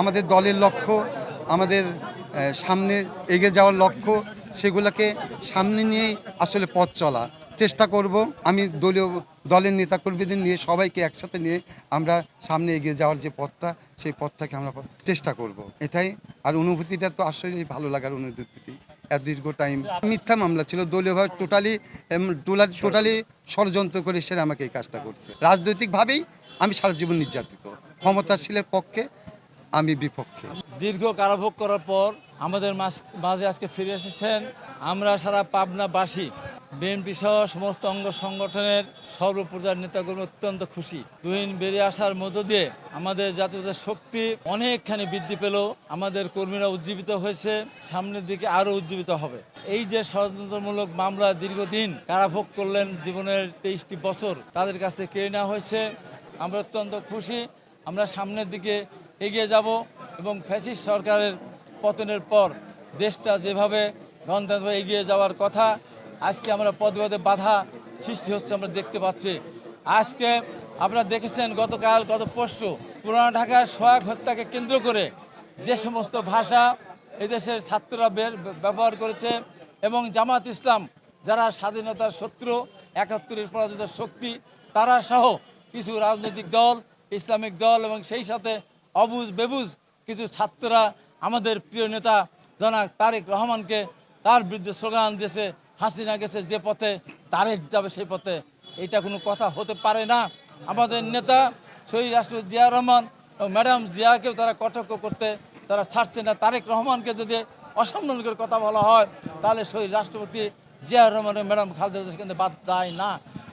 আমাদের দলের লক্ষ্য, আমাদের সামনে এগিয়ে যাওয়ার লক্ষ্য, সেগুলোকে সামনে নিয়েই আসলে পথ চলা। চেষ্টা করব আমি দলীয়, দলের নেতাকর্মীদের নিয়ে, সবাইকে একসাথে নিয়ে আমরা সামনে এগিয়ে যাওয়ার যে পথটা, সেই পথটাকে আমরা চেষ্টা করব। এটাই, আর অনুভূতিটা তো আসলে ভালো লাগার অনুভূতি। এত দীর্ঘ টাইম মিথ্যা মামলা ছিল দলীয়ভাবে টোটালি টোটালি ষড়যন্ত্র করে সে আমাকে এই কাজটা করছে। রাজনৈতিকভাবেই আমি সারা জীবন নির্যাতিত। ক্ষমতাশীলের পক্ষে আমি বিপক্ষে। দীর্ঘ কারাভোগ করার পর আমাদের মাঝ- আজকে ফিরে এসেছেন আমরা সারা পাবনাবাসী। বিএনপি সহ সমস্ত অঙ্গ সংগঠনের সর্বপর্যায়ের নেতাকর্মী অত্যন্ত খুশি। দুইন বেরিয়ে আসার মধ্য দিয়ে আমাদের জাতীয়তার শক্তি অনেকখানি বৃদ্ধি পেল। আমাদের কর্মীরা উজ্জীবিত হয়েছে, সামনের দিকে আরও উজ্জীবিত হবে। এই যে ষড়যন্ত্রমূলক মামলা দীর্ঘদিন কারাভোগ করলেন জীবনের তেইশটি বছর, তাদের কাছ থেকে কেড়ে নেওয়া হয়েছে। আমরা অত্যন্ত খুশি, আমরা সামনের দিকে এগিয়ে যাব এবং ফ্যাসিস্ট সরকারের পতনের পর দেশটা যেভাবে গণতন্ত্র এগিয়ে যাওয়ার কথা, আজকে আমরা পদে পদে বাধা সৃষ্টি হচ্ছে, আমরা দেখতে পাচ্ছি। আজকে আপনারা দেখেছেন গতকাল গত পরশু পুরানা ঢাকার সোহাগ হত্যাকে কেন্দ্র করে যে সমস্ত ভাষা এদেশের ছাত্ররা বের, ব্যবহার করেছে এবং জামাত ইসলাম, যারা স্বাধীনতার শত্রু, একাত্তরের পরাজিত শক্তি, তারা সহ কিছু রাজনৈতিক দল, ইসলামিক দল এবং সেই সাথে অবুজ বেবুজ কিছু ছাত্ররা আমাদের প্রিয় নেতা জনাক তারেক রহমানকে তার বিরুদ্ধে স্লোগান দিয়েছে, হাসিনা গেছে যে পথে, তারেক যাবে সেই পথে। এটা কোনো কথা হতে পারে না। আমাদের নেতা শহীদ রাষ্ট্রপতি জিয়া রহমান ম্যাডাম জিয়াকেও তারা কটাক্ষ করতে, তারা ছাড়ছে না। তারেক রহমানকে যদি অসম্মান করে কথা বলা হয়, তাহলে শহীদ রাষ্ট্রপতি জিয়া রহমান এবং ম্যাডাম খালেদা কিন্তু বাদ যায় না।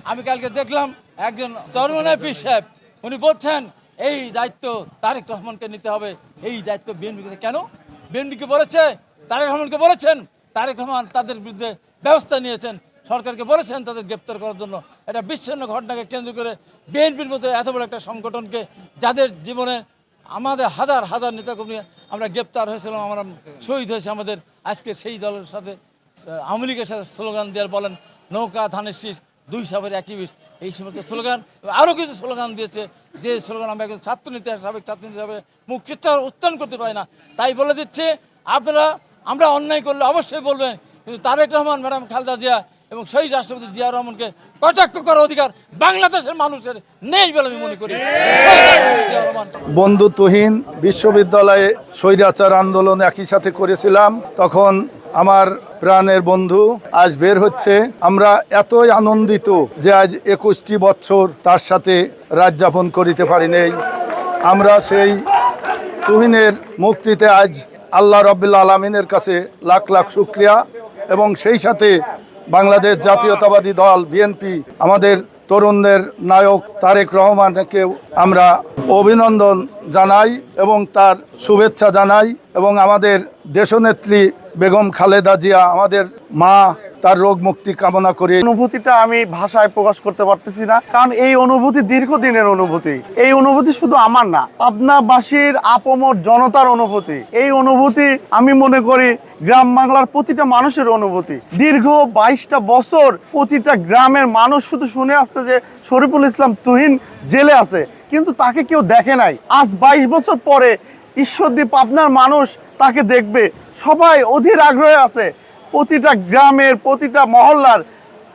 আমি কালকে দেখলাম একজন চরমনায় পীর সাহেব, উনি বলছেন এই দায়িত্ব তারেক রহমানকে নিতে হবে। এই দায়িত্ব বিএনপিকে কেন? বিএনপিকে বলেছে, তারেক রহমানকে বলেছেন, তারেক রহমান তাদের বিরুদ্ধে ব্যবস্থা নিয়েছেন। সরকারকে বলেছেন তাদের গ্রেপ্তার করার জন্য। এটা বিচ্ছিন্ন ঘটনাকে কেন্দ্র করে বিএনপির মতো এত বড় একটা সংগঠনকে যাদের জীবনে আমাদের হাজার হাজার নেতাকর্মী আমরা গ্রেপ্তার হয়েছিলাম, আমরা শহীদ হয়েছে আমাদের। আজকে সেই দলের সাথে, আওয়ামী লীগের সাথে স্লোগান দেওয়ার বলেন, নৌকা, ধানের শীষ, দুই সাবের একই বিষ। এই সমস্ত স্লোগান আরও কিছু স্লোগান দিয়েছে। যে স্লোগান আমরা একজন ছাত্রনীতি সাবেক ছাত্রনীতি হিসাবে মুখ উচ্চারণ করতে পারি না। তাই বলে দিচ্ছে, আপনারা, আমরা অন্যায় করলে অবশ্যই বলবেন, কিন্তু তারেক রহমান, ম্যাডাম খালেদা জিয়া এবং শহীদ রাষ্ট্রপতি জিয়া রহমানকে কটাক্ষ করার অধিকার বাংলাদেশের মানুষের নেই বলে আমি মনে করি। রহমান। বন্ধুত্বহীন বিশ্ববিদ্যালয়ে স্বৈরাচার আন্দোলন একই সাথে করেছিলাম, তখন আমার প্রাণের বন্ধু, আজ বের হচ্ছে। আমরা এতই আনন্দিত যে আজ একুশটি বছর তার সাথে রাত যাপন করিতে পারি নেই। আমরা সেই তুহিনের মুক্তিতে আজ আল্লাহ রব্বুল্লা আলমিনের কাছে লাখ লাখ শুক্রিয়া এবং সেই সাথে বাংলাদেশ জাতীয়তাবাদী দল, বিএনপি, আমাদের তরুণদের নায়ক তারেক রহমানকে আমরা অভিনন্দন জানাই এবং তার শুভেচ্ছা জানাই এবং আমাদের দেশনেত্রী বেগম খালেদা জিয়া, আমাদের মা, তার রোগ মুক্তি কামনা করি। অনুভূতিটা আমি ভাষায় প্রকাশ করতে পারতেছি না, কারণ এই অনুভূতি দীর্ঘদিনের অনুভূতি। এই অনুভূতি শুধু আমার না, পাবনাবাসীর আপমর জনতার অনুভূতি। এই অনুভূতি আমি মনে করি গ্রাম বাংলার প্রতিটা মানুষের অনুভূতি। দীর্ঘ বাইশটা বছর প্রতিটা গ্রামের মানুষ শুধু শুনে আসছে যে শরীফুল ইসলাম তুহিন জেলে আছে, কিন্তু তাকে কেউ দেখে নাই। আজ বাইশ বছর পরে ঈশ্বরদীপ পাবনার মানুষ তাকে দেখবে সবাই অধীর আগ্রহে আছে। প্রতিটা গ্রামের, প্রতিটা মহল্লার,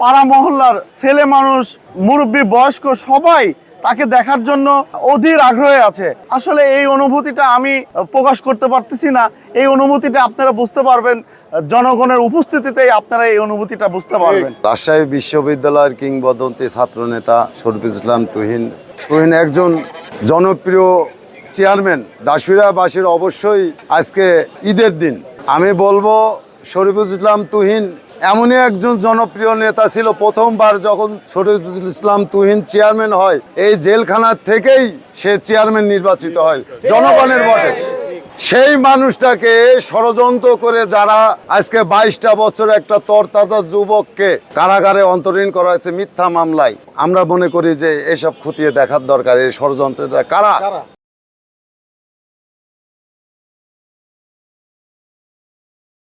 পাড়া মহল্লার ছেলে মানুষ, মুরব্বী, বয়স্ক সবাই তাকে দেখার জন্য অধীর আগ্রহে আছে। আসলে এই অনুভূতিটা আমি প্রকাশ করতে পারতেছি না। এই অনুভূতিটা আপনারা বুঝতে পারবেন। জনগণের উপস্থিতিতেই আপনারা এই অনুভূতিটা বুঝতে পারবেন। রাজশাহী বিশ্ববিদ্যালয়ের কিংবদন্তি ছাত্রনেতা শরীফ ইসলাম তুহিন। তুহিন একজন জনপ্রিয় চেয়ারম্যান দাসুরাবাসীর অবশ্যই আজকে ঈদের দিন। আমি বলব, শরীফুল ইসলাম তুহিন এমনই একজন জনপ্রিয় নেতা ছিল প্রথমবার যখন শরীফুল ইসলাম তুহিন চেয়ারম্যান হয়। এই জেলখানার থেকেই সে চেয়ারম্যান নির্বাচিত হয়, জনগণের ভোটে। সেই মানুষটাকে ষড়যন্ত্র করে যারা আজকে বাইশটা বছর একটা তরতাজা যুবককে কারাগারে অন্তরীণ করা হয়েছে মিথ্যা মামলায়, আমরা মনে করি যে এসব খতিয়ে দেখার দরকার এই ষড়যন্ত্রটা কারা?